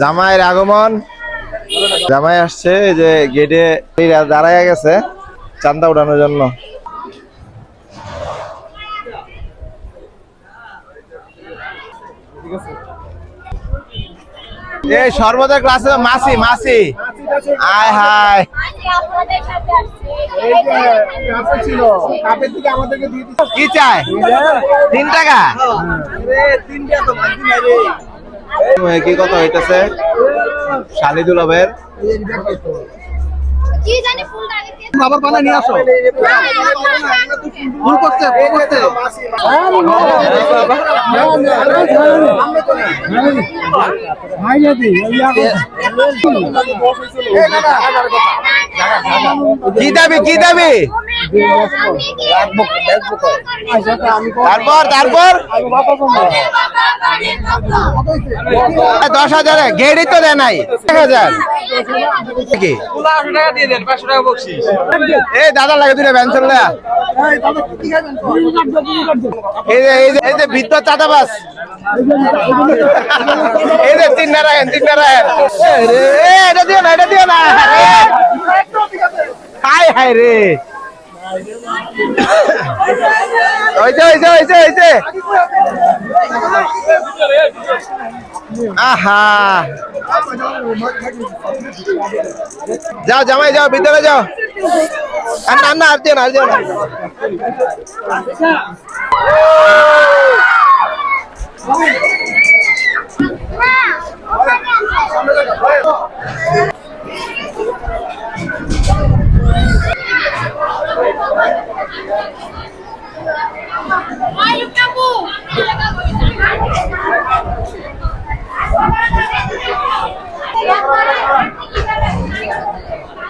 জামাইয়ের আগমন। জামাই আসছে যে গেটে দাঁড়ায় গেছে চান্দা উঠানোর জন্য। এই সর্বদা ক্লাসে মাসি মাসি। আয় হায়। কি চাই তিন টাকা? কি কথা হইতেছে? শালি দুলভের কি জানি ফুলটা আগে দিয়ে আবার বানা নিয়ে আসো। ভুল করছে ভুল করছে। কি দাবি কি দাবি? তারপর তারপর। দশ হাজারে গেড়ি তো দেয় নাই। এক হাজার। এই দাদা লাগে দুটা দেয়া। এই যে যে যে বৃদ্ধ চাঁদাবাস এই যে হাই রে। হইছে হইছে হইছে হইছে আহা। যাও, জামাই, যাও, ভিতরে যাও। আর না না আর দিও না আর দিও না Thank you.